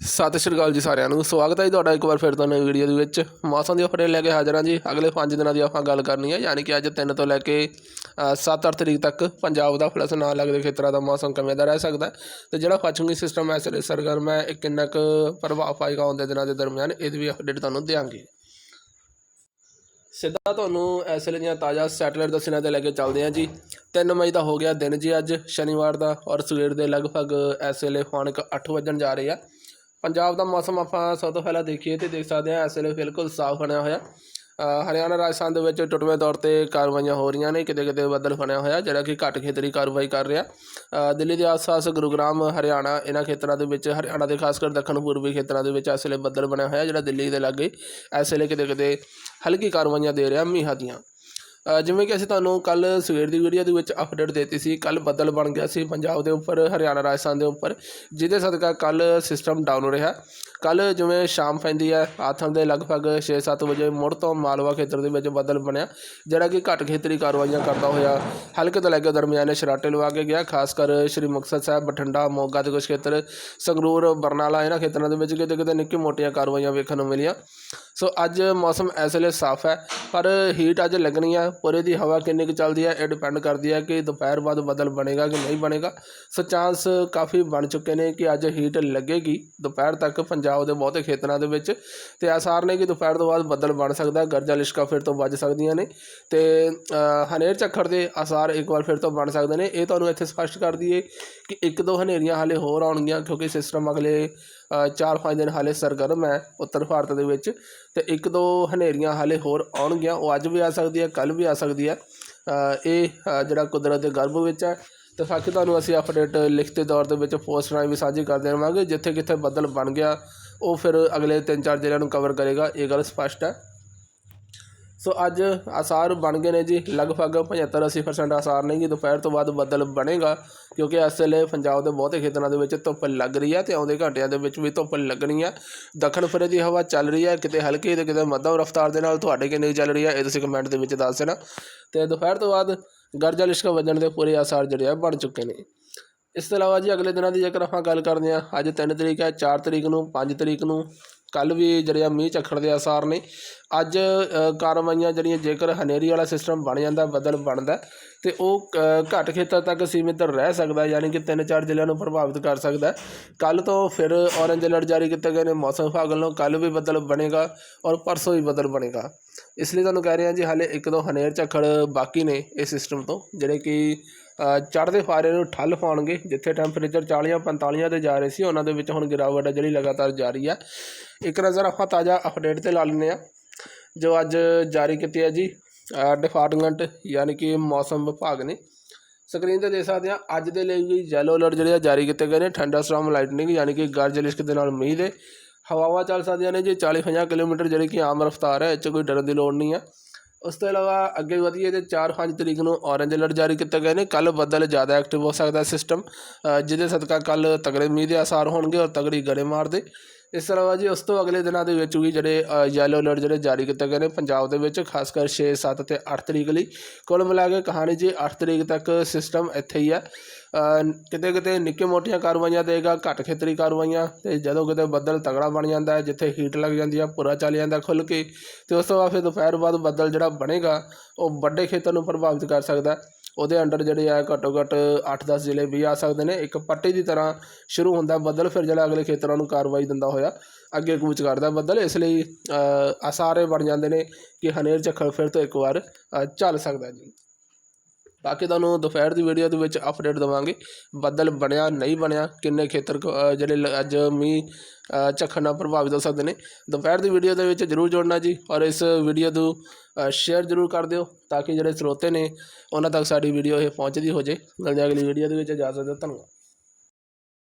ਸਤਿ ਸ਼੍ਰੀ ਅਕਾਲ ਜੀ ਸਾਰਿਆਂ ਨੂੰ। ਸਵਾਗਤ ਹੈ ਜੀ ਤੁਹਾਡਾ ਇੱਕ ਵਾਰ ਫਿਰ ਤੋਂ ਨਵੀਂ ਵੀਡੀਓ ਦੇ ਵਿੱਚ। ਮੌਸਮ ਦੀ ਅਪਡੇਟ ਲੈ ਕੇ ਹਾਜ਼ਰ ਹਾਂ ਜੀ। ਅਗਲੇ 5 ਦਿਨਾਂ ਦੀ ਆਪਾਂ ਗੱਲ ਕਰਨੀ ਹੈ। ਯਾਨੀ ਕਿ ਅੱਜ 3 ਤੋਂ ਲੈ ਕੇ 7-8 ਤਰੀਕ ਤੱਕ ਪੰਜਾਬ ਦਾ ਪਲੱਸ ਨਾਲ ਲੱਗਦੇ ਖੇਤਰਾਂ ਦਾ ਮੌਸਮ ਕਿਵੇਂ ਦਾ ਰਹਿ ਸਕਦਾ ਹੈ। ਤੇ ਜਿਹੜਾ ਪੱਛਮੀ ਸਿਸਟਮ ਐ ਸਿਰੇ ਸਰਗਰਮ ਹੈ, ਇਹ ਕਿੰਨਾ ਕੁ ਪ੍ਰਭਾਵ ਪਾਏਗਾ ਆਉਂਦੇ ਦਿਨਾਂ ਦੇ ਦਰਮਿਆਨ ਇਹਦੀ ਵੀ ਅਪਡੇਟ ਤੁਹਾਨੂੰ ਦਿਆਂਗੇ। ਸਿੱਧਾ ਤੁਹਾਨੂੰ ਇਸ ਵੇਲੇ ਦੀਆਂ ਤਾਜ਼ਾ ਸੈਟੇਲਾਈਟ ਦੱਸਣਾ ਤੇ ਲੈ ਕੇ ਚੱਲਦੇ ਹਾਂ ਜੀ। 3 ਮਈ ਦਾ ਹੋ ਗਿਆ ਦਿਨ ਜੀ ਅੱਜ, ਸ਼ਨੀਵਾਰ ਦਾ ਔਰ ਸਵੇਰ ਦੇ ਲਗਭਗ ਇਸ ਵੇਲੇ ਪੌਣਕ 8 ਵਜਣ ਜਾ ਰਹੇ ਆ। ਪੰਜਾਬ ਦਾ ਮੌਸਮ ਆਪਾਂ ਸਭ ਤੋਂ ਪਹਿਲਾਂ ਦੇਖੀਏ ਤੇ ਦੇਖ ਸਕਦੇ ਹਾਂ ਇਸ ਵੇਲੇ ਬਿਲਕੁਲ ਸਾਫ਼ ਬਣਿਆ ਹੋਇਆ। ਹਰਿਆਣਾ ਰਾਜਸਥਾਨ ਦੇ ਵਿੱਚ ਟੁੱਟਵੇਂ ਤੌਰ ਤੇ ਕਾਰਵਾਈਆਂ ਹੋ ਰਹੀਆਂ ਨੇ, ਕਿਤੇ ਕਿਤੇ ਬੱਦਲ ਬਣਿਆ ਹੋਇਆ, ਜਿਹੜਾ ਕਿ ਘੱਟ ਖੇਤਰੀ ਕਾਰਵਾਈ ਕਰ ਰਿਹਾ। ਦਿੱਲੀ ਦੇ ਆਸ-ਪਾਸ ਗੁਰੂਗ੍ਰਾਮ, ਹਰਿਆਣਾ ਇਹਨਾਂ ਖੇਤਰਾਂ ਦੇ ਵਿੱਚ, ਹਰਿਆਣਾ ਦੇ ਖਾਸ ਕਰ ਦੱਖਣ ਪੂਰਬੀ ਖੇਤਰਾਂ ਦੇ ਵਿੱਚ ਇਸ ਵੇਲੇ ਬੱਦਲ ਬਣਿਆ ਹੋਇਆ, ਜਿਹੜਾ ਦਿੱਲੀ ਦੇ ਲਾਗੇ ਇਸ ਵੇਲੇ ਕਿਤੇ ਕਿਤੇ ਹਲਕੀ ਕਾਰਵਾਈਆਂ ਦੇ ਰਿਹਾ ਮੀਂਹਾਂ ਦੀਆਂ। ਜਿਵੇਂ ਕਿ ਅਸੀਂ ਤੁਹਾਨੂੰ ਕੱਲ ਸਵੇਰ ਦੀ ਵੀਡੀਓ ਦੇ ਵਿੱਚ ਅਪਡੇਟ ਦਿੱਤੀ ਸੀ ਕੱਲ ਬੱਦਲ ਬਣ ਗਿਆ ਸੀ ਪੰਜਾਬ ਦੇ ਉੱਪਰ, ਹਰਿਆਣਾ, ਰਾਜਸਥਾਨ ਦੇ ਉੱਪਰ, ਜਿਹਦੇ ਸਦਕਾ ਕੱਲ ਸਿਸਟਮ ਡਾਊਨ ਰਿਹਾ। ਕੱਲ ਜਿਵੇਂ ਸ਼ਾਮ ਪੈਂਦੀ ਹੈ, ਆਥਣ ਦੇ ਲਗਭਗ 6-7 ਵਜੇ ਮੁੜ ਤੋਂ ਮਾਲਵਾ ਖੇਤਰ ਦੇ ਵਿੱਚ ਬੱਦਲ ਬਣਿਆ, ਜਿਹੜਾ ਕਿ ਘੱਟ ਖੇਤਰੀ ਕਾਰਵਾਈਆਂ ਕਰਦਾ ਹੋਇਆ ਹਲਕੇ ਤੋਂ ਲੈ ਕੇ ਦਰਮਿਆਨੇ ਸ਼ਰਾਟੇ ਲਵਾ ਕੇ ਗਿਆ, ਖਾਸ ਕਰ ਸ਼੍ਰੀ ਮੁਕਤਸਰ ਸਾਹਿਬ, ਬਠਿੰਡਾ, ਮੋਗਾ ਦੇ ਕੁਝ ਖੇਤਰ, ਸੰਗਰੂਰ, ਬਰਨਾਲਾ, ਇਹਨਾਂ ਖੇਤਰਾਂ ਦੇ ਵਿੱਚ ਕਿਤੇ ਕਿਤੇ ਨਿੱਕੀ ਮੋਟੀਆਂ ਕਾਰਵਾਈਆਂ ਵੇਖਣ ਨੂੰ ਮਿਲੀਆਂ। ਸੋ ਅੱਜ ਮੌਸਮ ਇਸ ਵੇਲੇ ਸਾਫ਼ ਹੈ, ਪਰ ਹੀਟ ਅੱਜ ਲੱਗਣੀ ਆ, ਪੂਰੇ ਦੀ ਹਵਾ ਕਿੰਨੀ ਕੁ ਚੱਲਦੀ ਹੈ ਇਹ ਡਿਪੈਂਡ ਕਰਦੀ ਹੈ ਕਿ ਦੁਪਹਿਰ ਬਾਅਦ ਬੱਦਲ ਬਣੇਗਾ ਕਿ ਨਹੀਂ ਬਣੇਗਾ। ਸੋ ਚਾਂਸ ਕਾਫੀ ਬਣ ਚੁੱਕੇ ਨੇ ਕਿ ਅੱਜ ਹੀਟ ਲੱਗੇਗੀ, ਦੁਪਹਿਰ ਤੱਕ ਪੰਜਾਬ ਦੇ ਬਹੁਤੇ ਖੇਤਰਾਂ ਦੇ ਵਿੱਚ। ਤੇ ਆਸਾਰ ਨੇ ਕਿ ਦੁਪਹਿਰ ਤੋਂ ਬਾਅਦ ਬੱਦਲ ਬਣ ਸਕਦਾ, ਗਰਜਾ ਲਿਸ਼ਕਾ ਫਿਰ ਤੋਂ ਵੱਜ ਸਕਦੀਆਂ ਨੇ। ਤੇ ਹਨੇਰ ਝੱਖੜ ਦੇ ਆਸਾਰ ਇੱਕ ਵਾਰ ਫਿਰ ਤੋਂ ਬਣ ਸਕਦੇ ਨੇ। ਇਹ ਤੁਹਾਨੂੰ ਇੱਥੇ ਸਪਸ਼ਟ ਕਰ ਦਈਏ ਕਿ ਇੱਕ ਦੋ ਹਨੇਰੀਆਂ ਹਾਲੇ ਹੋਰ ਆਉਣਗੀਆਂ, ਕਿਉਂਕਿ ਸਿਸਟਮ ਅਗਲੇ 4-5 ਦਿਨ ਹਾਲੇ ਸਰਗਰਮ ਹੈ ਉੱਤਰ ਭਾਰਤ ਦੇ ਵਿੱਚ ਤੇ ਇੱਕ ਦੋ ਹਨੇਰੀਆਂ ਹਾਲੇ ਹੋਰ ਆਉਣਗੀਆਂ, ਉਹ ਅੱਜ ਵੀ ਆ ਸਕਦੀ ਹੈ ਕੱਲ ਵੀ ਆ ਸਕਦੀ ਹੈ। ਇਹ ਜਿਹੜਾ ਕੁਦਰਤ ਦੇ ਗਰਭ ਵਿੱਚ ਹੈ, ਤੇ ਬਾਕੀ ਤੁਹਾਨੂੰ ਅਸੀਂ ਅਪਡੇਟ ਲਿਖਤੀ ਤੌਰ ਦੇ ਵਿੱਚ ਪੋਸਟ ਰਾਹੀਂ ਵੀ ਸਾਂਝੀ ਕਰਦੇ ਰਹਾਂਗੇ ਜਿੱਥੇ ਕਿੱਥੇ ਬੱਦਲ ਬਣ ਗਿਆ, ਉਹ ਫਿਰ ਅਗਲੇ 3-4 ਜ਼ਿਲ੍ਹਿਆਂ ਨੂੰ ਕਵਰ ਕਰੇਗਾ, ਇਹ ਗੱਲ ਸਪਸ਼ਟ ਹੈ। ਸੋ ਅੱਜ ਆਸਾਰ ਬਣ ਗਏ ਨੇ ਜੀ। ਲਗਭਗ 75-80% ਆਸਾਰ ਨੇ ਜੀ। ਦੁਪਹਿਰ ਤੋਂ ਬਾਅਦ ਬੱਦਲ ਬਣੇਗਾ, ਕਿਉਂਕਿ ਇਸ ਵੇਲੇ ਪੰਜਾਬ ਦੇ ਬਹੁਤੇ ਖੇਤਰਾਂ ਦੇ ਵਿੱਚ ਧੁੱਪ ਲੱਗ ਰਹੀ ਹੈ ਤੇ ਆਉਂਦੇ ਘੰਟਿਆਂ ਦੇ ਵਿੱਚ ਵੀ ਧੁੱਪ ਲੱਗਣੀ ਹੈ। ਦੱਖਣ ਫਰੇ ਦੀ ਹਵਾ ਚੱਲ ਰਹੀ ਹੈ, ਕਿਤੇ ਹਲਕੀ ਤੇ ਕਿਤੇ ਮੱਧਮ ਰਫ਼ਤਾਰ ਦੇ ਨਾਲ ਤੁਹਾਡੇ ਕਿੰਨੀ ਚੱਲ ਰਹੀ ਹੈ ਇਹ ਤੁਸੀਂ ਕਮੈਂਟ ਦੇ ਵਿੱਚ ਦੱਸ ਦੇਣਾ। ਤੇ ਦੁਪਹਿਰ ਤੋਂ ਬਾਅਦ ਗਰਜਾ ਲਿਸ਼ਕਾ ਵੱਜਣ ਦੇ ਪੂਰੇ ਆਸਾਰ ਜਿਹੜੇ ਆ ਬਣ ਚੁੱਕੇ ਨੇ। ਇਸ ਤੋਂ ਇਲਾਵਾ ਜੀ ਅਗਲੇ ਦਿਨਾਂ ਦੀ ਜੇਕਰ ਆਪਾਂ ਗੱਲ ਕਰਦੇ ਹਾਂ ਅੱਜ 3 ਤਰੀਕ ਹੈ 4 ਤਰੀਕ ਨੂੰ 5 ਤਰੀਕ ਨੂੰ ਕੱਲ ਵੀ ਜਿਹੜੇ ਆ ਮੀਂਹ ਝੱਖੜ ਦੇ ਆਸਾਰ ਨੇ। ਅੱਜ ਕਾਰਵਾਈਆਂ ਜਿਹੜੀਆਂ ਜੇਕਰ ਹਨੇਰੀ ਵਾਲਾ ਸਿਸਟਮ ਬਣ ਜਾਂਦਾ ਬੱਦਲ ਬਣਦਾ ਤੇ ਉਹ ਅ, ਘੱਟ ਖੇਤਰ ਤੱਕ ਸੀਮਿਤ ਰਹਿ ਸਕਦਾ ਯਾਨੀ ਕਿ ਤਿੰਨ ਚਾਰ ਜ਼ਿਲ੍ਹਿਆਂ ਨੂੰ ਪ੍ਰਭਾਵਿਤ ਕਰ ਸਕਦਾ ਕੱਲ ਤੋਂ ਫਿਰ ਔਰੇਂਜ ਅਲਰਟ ਜਾਰੀ ਕੀਤੇ ਗਏ ਨੇ ਮੌਸਮ ਵਿਭਾਗ ਵੱਲੋਂ ਕੱਲ ਵੀ ਬਦਲ ਬਣੇਗਾ ਔਰ ਪਰਸੋਂ ਵੀ ਬਦਲ ਬਣੇਗਾ। ਇਸ ਲਈ ਤੁਹਾਨੂੰ ਕਹਿ ਰਿਹਾ ਜੀ ਹਾਲੇ ਇੱਕ ਦੋ ਹਨੇਰ ਝੱਖੜ ਬਾਕੀ ਨੇ ਇਸ ਸਿਸਟਮ ਤੋਂ ਜਿਹੜੇ ਕਿ ਚੜ੍ਹਦੇ ਫਾਰੇ ਨੂੰ ਠੱਲ ਪਾਉਣਗੇ, ਜਿੱਥੇ ਟੈਂਪਰੇਚਰ 40 45 ਤੇ ਜਾ ਰਹੇ ਸੀ, ਉਹਨਾਂ ਦੇ ਵਿੱਚ ਹੁਣ ਗਿਰਾਵਟ ਹੈ ਜਿਹੜੀ ਲਗਾਤਾਰ ਜਾਰੀ ਹੈ ਇੱਕ ਨਜ਼ਰ ਆਪਾਂ ਤਾਜ਼ਾ ਅਪਡੇਟ ਤੇ ਲਾ ਲੈਂਦੇ ਆ ਜੋ ਅੱਜ ਜਾਰੀ ਕੀਤੀ ਹੈ ਜੀ ਡਿਪਾਰਟਮੈਂਟ ਯਾਨੀ ਕਿ ਮੌਸਮ ਵਿਭਾਗ ਨੇ। ਸਕਰੀਨ ਤੇ ਦੇਖ ਸਕਦੇ ਆ ਅੱਜ ਦੇ ਲਈ ਵੀ ਯੈਲੋ ਅਲਰਟ ਜਿਹੜੇ ਆ ਜਾਰੀ ਕੀਤੇ ਗਏ ਨੇ ਠੰਡਾ ਸਟਾਰਮ ਲਾਈਟਨਿੰਗ ਯਾਨੀ ਕਿ ਗਰਜ ਲਿਸ਼ਕ ਦੇ ਨਾਲ ਮੀਂਹ ਦੇ। ਹਵਾਵਾਂ ਚੱਲ ਸਕਦੀਆਂ ਨੇ ਜੀ 40-50 ਕਿਲੋਮੀਟਰ ਜਿਹੜੀ ਕਿ ਆਮ ਰਫ਼ਤਾਰ ਹੈ, ਇਹ 'ਚ ਕੋਈ ਡਰਨ ਦੀ ਲੋੜ ਨਹੀਂ ਹੈ ਉਸ ਤੋਂ ਇਲਾਵਾ ਅੱਗੇ ਵਧੀਏ ਤੇ 4-5 ਤਰੀਕ ਨੂੰ ਔਰੇਂਜ ਅਲਰਟ ਜਾਰੀ ਕੀਤੇ ਗਏ ਨੇ। ਕੱਲ੍ਹ ਬੱਦਲ ਜ਼ਿਆਦਾ ਐਕਟਿਵ ਹੋ ਸਕਦਾ ਸਿਸਟਮ ਜਿਹਦੇ ਸਦਕਾ ਕੱਲ੍ਹ ਤਗੜੇ ਮੀਂਹ ਦੇ ਆਸਾਰ ਹੋਣਗੇ ਔਰ ਤਗੜੀ ਗੜੇ ਮਾਰਦੇ ਇਸ ਤੋਂ ਇਲਾਵਾ ਜੀ, ਉਸ ਤੋਂ ਅਗਲੇ ਦਿਨਾਂ ਦੇ ਵਿੱਚ ਵੀ ਜਿਹੜੇ ਯੈਲੋ ਅਲਰਟ ਜਿਹੜੇ ਜਾਰੀ ਕੀਤੇ ਗਏ ਨੇ ਪੰਜਾਬ ਦੇ ਵਿੱਚ, ਖਾਸ ਕਰ 6 7 ਤੇ 8 ਤਰੀਕ ਲਈ। ਕੁੱਲ ਮਿਲਾ ਕੇ ਕਹਾਣੀ ਜੀ 8 ਤਰੀਕ ਤੱਕ ਸਿਸਟਮ ਇੱਥੇ ਹੀ ਆ। ਕਿਤੇ ਕਿਤੇ ਨਿੱਕੇ ਮੋਟੀਆਂ ਕਾਰਵਾਈਆਂ ਦੇਗਾ ਘੱਟ ਖੇਤਰੀ ਕਾਰਵਾਈਆਂ ਤੇ ਜਦੋਂ ਕਿਤੇ ਬੱਦਲ ਤਗੜਾ ਬਣ ਜਾਂਦਾ ਹੈ, ਜਿੱਥੇ ਹੀਟ ਲੱਗ ਜਾਂਦੀ ਆ, ਪੂਰਾ ਚੱਲ ਜਾਂਦਾ ਖੁੱਲ ਕੇ, ਤੇ ਉਸ ਤੋਂ ਬਾਅਦ ਫਿਰ ਦੁਪਹਿਰ ਬਾਅਦ ਬੱਦਲ ਜਿਹੜਾ ਬਣੇਗਾ, ਉਹ ਵੱਡੇ ਖੇਤਰ ਨੂੰ ਪ੍ਰਭਾਵਿਤ ਕਰ ਸਕਦਾ ਉਹਦੇ ਅੰਡਰ ਜਿਹੜੇ ਆ ਘੱਟੋ ਘੱਟ 8-10 ਜ਼ਿਲ੍ਹੇ ਵੀ ਆ ਸਕਦੇ ਨੇ। ਇੱਕ ਪੱਟੀ ਦੀ ਤਰ੍ਹਾਂ ਸ਼ੁਰੂ ਹੁੰਦਾ ਬੱਦਲ ਫਿਰ ਜਿਹੜਾ ਅਗਲੇ ਖੇਤਰਾਂ ਨੂੰ ਕਾਰਵਾਈ ਦਿੰਦਾ ਹੋਇਆ ਅੱਗੇ ਕੂਚ ਕਰਦਾ ਬੱਦਲ ਇਸ ਲਈ ਅ, ਆਸਾਰੇ ਬਣ ਜਾਂਦੇ ਨੇ ਕਿ ਹਨੇਰ ਝੱਖੜ ਫਿਰ ਤੋਂ ਇੱਕ ਵਾਰ ਚੱਲ ਸਕਦਾ ਜੀ। ਬਾਕੀ ਤੁਹਾਨੂੰ ਦੁਪਹਿਰ ਦੀ ਵੀਡੀਓ ਦੇ ਵਿੱਚ ਅਪਡੇਟ ਦਵਾਂਗੇ। ਬੱਦਲ ਬਣਿਆ ਨਹੀਂ ਬਣਿਆ ਕਿੰਨੇ ਖੇਤਰ ਜਿਹੜੇ ਅੱਜ ਮੀਂਹ ਅ, ਝੱਖੜ ਨਾਲ ਪ੍ਰਭਾਵਿਤ ਹੋ ਸਕਦੇ ਨੇ। ਦੁਪਹਿਰ ਦੀ ਵੀਡੀਓ ਦੇ ਵਿੱਚ ਜਰੂਰ ਜੋੜਨਾ ਜੀ ਔਰ ਇਸ ਵੀਡੀਓ ਨੂੰ ਸ਼ੇਅਰ ਜਰੂਰ ਕਰ ਦਿਓ ਤਾਂ ਕਿ ਜਿਹੜੇ ਸਰੋਤੇ ਨੇ ਉਹਨਾਂ ਤੱਕ ਸਾਡੀ ਵੀਡੀਓ ਇਹ ਪਹੁੰਚਦੀ ਹੋ ਜੇ। ਮਿਲਦੇ ਅਗਲੀ ਵੀਡੀਓ ਦੇ ਵਿੱਚ। ਇਜਾਜ਼ਤ ਦਿਓ ਧੰਨਵਾਦ।